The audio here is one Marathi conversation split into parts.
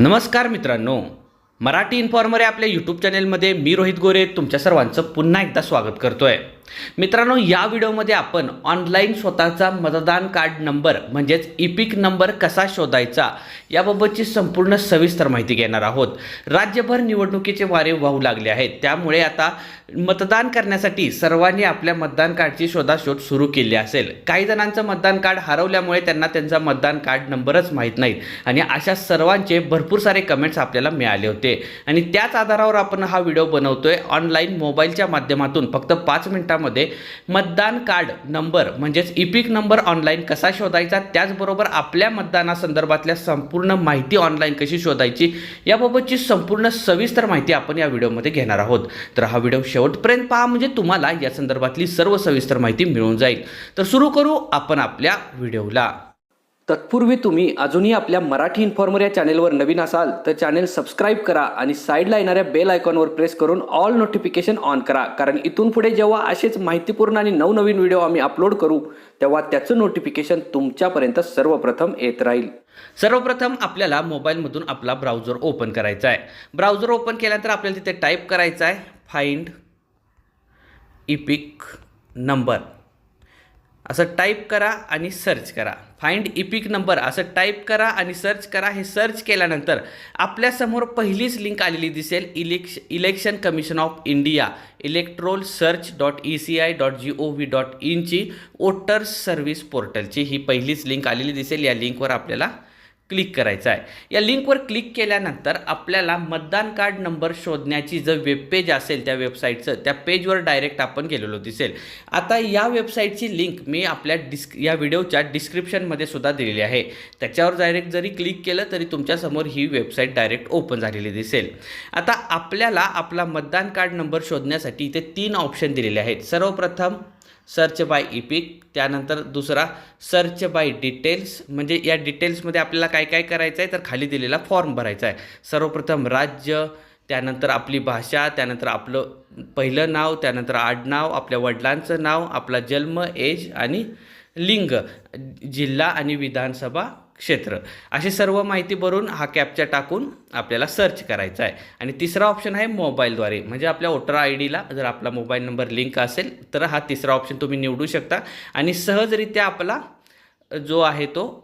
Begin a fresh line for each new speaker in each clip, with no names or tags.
नमस्कार मित्रांनो. मराठी इन्फॉर्मर या आपल्या यूट्यूब चॅनेलमध्ये मी रोहित गोरे तुमच्या सर्वांचं पुन्हा एकदा स्वागत करतो आहे मित्रांनो या व्हिडिओमध्ये आपण ऑनलाईन स्वतःचा मतदान कार्ड नंबर म्हणजेच इपिक नंबर कसा शोधायचा याबाबतची संपूर्ण सविस्तर माहिती घेणार आहोत. राज्यभर निवडणुकीचे वारे वाहू लागले आहेत. त्यामुळे आता मतदान करण्यासाठी सर्वांनी आपल्या मतदान कार्डची शोधाशोध सुरू केली असेल. काही जणांचं मतदान कार्ड हरवल्यामुळे त्यांना त्यांचा मतदान कार्ड नंबरच माहीत नाहीत आणि अशा सर्वांचे भरपूर सारे कमेंट्स आपल्याला मिळाले होते. आणि त्याच आधारावर आपण हा व्हिडिओ बनवतोय ऑनलाईन मोबाईलच्या माध्यमातून. फक्त पाच मिनिटामध्ये मतदान कार्ड नंबर म्हणजेच इपिक नंबर ऑनलाईन कसा शोधायचा त्याचबरोबर आपल्या मतदानासंदर्भातल्या संपूर्ण माहिती ऑनलाईन कशी शोधायची याबाबतची संपूर्ण सविस्तर माहिती आपण या व्हिडिओमध्ये घेणार आहोत. तर हा व्हिडिओ शेवटपर्यंत पहा म्हणजे तुम्हाला या संदर्भातली सर्व सविस्तर माहिती मिळून जाईल. तर सुरू करू आपण आपल्या व्हिडिओला. तत्पूर्वी तुम्ही अजूनही आपल्या मराठी इन्फॉर्मर या चॅनेलवर नवीन असाल तर चॅनेल सबस्क्राईब करा आणि साईडला येणाऱ्या बेल आयकॉनवर प्रेस करून ऑल नोटिफिकेशन ऑन करा. कारण इथून पुढे जेव्हा असेच माहितीपूर्ण आणि नवनवीन व्हिडिओ आम्ही अपलोड करू तेव्हा त्याचं नोटिफिकेशन तुमच्यापर्यंत सर्वप्रथम येत राहील. सर्वप्रथम आपल्याला मोबाईलमधून आपला ब्राउझर ओपन करायचा आहे. ब्राउझर ओपन केल्यानंतर आपल्याला तिथे टाईप करायचं आहे फाइंड इपिक नंबर असं टाईप करा आणि सर्च करा. फाइंड इपिक नंबर असं टाईप करा आणि सर्च करा. हे सर्च केल्यानंतर आपल्यासमोर पहिलीच लिंक आलेली दिसेल elect election commission of India electoral search dot E C I dot G O V dot इनची voters service पोर्टलची ही पहिलीच लिंक आलेली दिसेल. या लिंकवर आपल्याला क्लिक करायचं आहे. या लिंकवर क्लिक केल्यानंतर आपल्याला मतदान कार्ड नंबर शोधण्याची जर वेबपेज असेल त्या वेबसाईटचं त्या पेजवर डायरेक्ट आपण गेलेलो दिसेल. आता या वेबसाईटची लिंक मी आपल्या डिस्क या व्हिडिओच्या डिस्क्रिप्शनमध्ये सुद्धा दिलेली आहे. त्याच्यावर डायरेक्ट जरी क्लिक केलं तरी तुमच्यासमोर ही वेबसाईट डायरेक्ट ओपन झालेली दिसेल. आता आपल्याला आपला मतदान कार्ड नंबर शोधण्यासाठी इथे तीन ऑप्शन दिलेले आहेत. सर्वप्रथम सर्च बाय इपिक त्यानंतर दुसरा सर्च बाय डिटेल्स म्हणजे या डिटेल्समध्ये आपल्याला काय काय करायचं आहे तर खाली दिलेला फॉर्म भरायचा आहे. सर्वप्रथम राज्य त्यानंतर आपली भाषा त्यानंतर आपलं पहिलं नाव त्यानंतर आडनाव आपल्या वडिलांचं नाव आपला जन्म एज आणि लिंग जिल्हा आणि विधानसभा क्षेत्र. अशी सर्व माहिती भरून हा कॅपचा टाकून आपल्याला सर्च करायचा आहे. आणि तिसरा ऑप्शन आहे मोबाईलद्वारे म्हणजे आपल्या वोटर आय डीला जर आपला मोबाईल नंबर लिंक असेल तर हा तिसरा ऑप्शन तुम्ही निवडू शकता. आणि सहजरित्या आपला जो आहे तो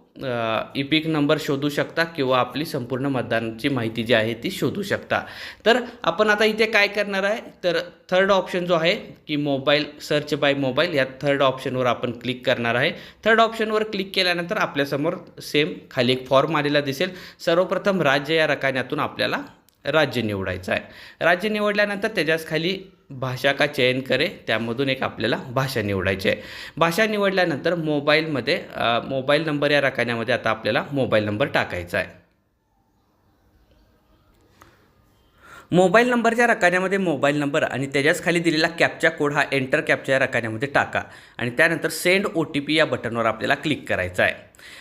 इपिक नंबर शोधू शकता किंवा आपली संपूर्ण मतदानाची माहिती जी आहे ती शोधू शकता. तर आपण आता इथे काय करणार आहे? तर थर्ड ऑप्शन जो आहे की मोबाईल सर्च बाय मोबाईल या थर्ड ऑप्शनवर आपण क्लिक करणार आहे. थर्ड ऑप्शनवर क्लिक केल्यानंतर आपल्यासमोर सेम खाली एक फॉर्म आलेला दिसेल. सर्वप्रथम राज्य या रकान्यातून आपल्याला राज्य निवडायचं आहे. राज्य निवडल्यानंतर त्याच्याच खाली भाषा का चयन करे त्यामधून एक आपल्याला भाषा निवडायची आहे. भाषा निवडल्यानंतर मोबाईलमध्ये मोबाईल नंबर या रकान्यामध्ये आता आपल्याला मोबाईल नंबर टाकायचा आहे. मोबाईल नंबरच्या रकान्यामध्ये मोबाईल नंबर आणि त्याच्याच खाली दिलेला कॅपचा कोड हा एंटर कॅपच्या रकान्यामध्ये टाका. आणि त्यानंतर सेंड ओ टी पी या बटनवर आपल्याला क्लिक करायचं आहे.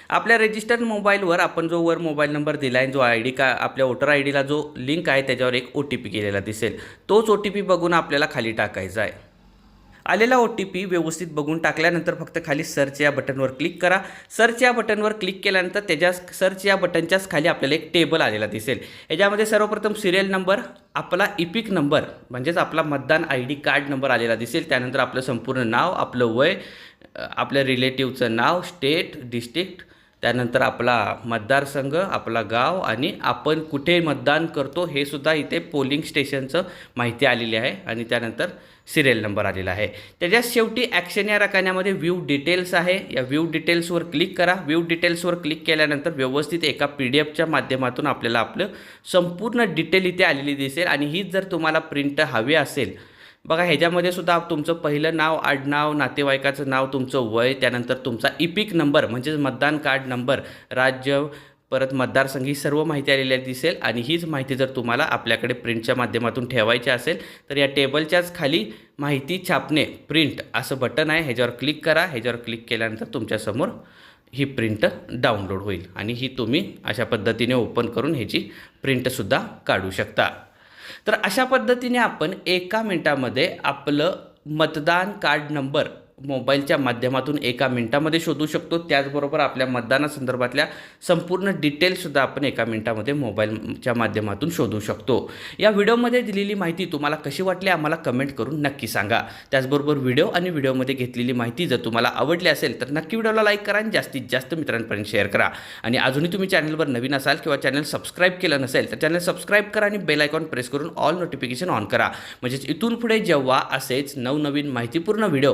आपल्या रजिस्टर्ड मोबाईलवर आपण जो वर मोबाईल नंबर दिला आहे जो आय डी का आपल्या वोटर आय डीला जो लिंक आहे त्याच्यावर एक ओ टी पी केलेला दिसेल. तोच ओ टी पी बघून आपल्याला खाली टाकायचा आहे. आलेला ओ टी पी व्यवस्थित बघून टाकल्यानंतर फक्त खाली सर्च या बटनवर क्लिक करा. सर्च या बटनवर क्लिक केल्यानंतर त्याच्या सर्च या बटनच्याच खाली आपल्याला एक टेबल आलेला दिसेल. याच्यामध्ये सर्वप्रथम सिरियल नंबर आपला इपिक नंबर म्हणजेच आपला मतदान आय डी कार्ड नंबर आलेला दिसेल. त्यानंतर आपलं संपूर्ण नाव आपलं वय आपल्या रिलेटिव्हचं नाव स्टेट डिस्ट्रिक्ट त्यानंतर आपला मतदारसंघ आपला गाव आणि आपण कुठे मतदान करतो हे सुद्धा इथे पोलिंग स्टेशनचं माहिती आलेली आहे आणि त्यानंतर सिरियल नंबर आलेला आहे. त्याच्या शेवटी ॲक्शन या रकान्यामध्ये व्ह्यू डिटेल्स आहे. या व्ह्यू डिटेल्सवर क्लिक करा. व्ह्यू डिटेल्सवर क्लिक केल्यानंतर व्यवस्थित एका पी डी एफच्या माध्यमातून आपल्याला आपलं संपूर्ण डिटेल इथे आलेली दिसेल आणि हीच जर तुम्हाला प्रिंट हवी असेल बघा ह्याच्यामध्ये सुद्धा तुमचं पहिलं नाव आडनाव नातेवाईकाचं नाव तुमचं वय त्यानंतर तुमचा इपिक नंबर म्हणजेच मतदान कार्ड नंबर राज्य परत मतदारसंघ ही सर्व माहिती आलेली दिसेल. आणि हीच माहिती जर तुम्हाला आपल्याकडे प्रिंटच्या माध्यमातून ठेवायची असेल तर या टेबलच्याच खाली माहिती छापणे प्रिंट असं बटन आहे. ह्याच्यावर क्लिक करा. ह्याच्यावर क्लिक केल्यानंतर तुमच्यासमोर ही प्रिंट डाउनलोड होईल. आणि ही तुम्ही अशा पद्धतीने ओपन करून ह्याची प्रिंटसुद्धा काढू शकता. तर अशा पद्धतीने आपण एका मिनटामध्ये आपलं मतदान कार्ड नंबर मोबाईलच्या माध्यमातून एका मिनिटामध्ये शोधू शकतो. त्याचबरोबर आपल्या मतदानासंदर्भातल्या संपूर्ण डिटेल्ससुद्धा आपण एका मिनिटामध्ये मोबाईलच्या माध्यमातून शोधू शकतो. या व्हिडिओमध्ये दिलेली माहिती तुम्हाला कशी वाटली आम्हाला कमेंट करून नक्की सांगा. त्याचबरोबर व्हिडिओ आणि व्हिडिओमध्ये घेतलेली माहिती जर तुम्हाला आवडली असेल तर नक्की व्हिडिओला लाईक करा आणि जास्तीत जास्त मित्रांपर्यंत शेअर करा. आणि अजूनही तुम्ही चॅनलवर नवीन असाल किंवा चॅनल सबस्क्राईब केलं नसेल तर चॅनल सबस्क्राईब करा आणि बेल आयकॉन प्रेस करून ऑल नोटिफिकेशन ऑन करा. म्हणजेच इथून पुढे जेव्हा असेच नवनवीन माहितीपूर्ण व्हिडिओ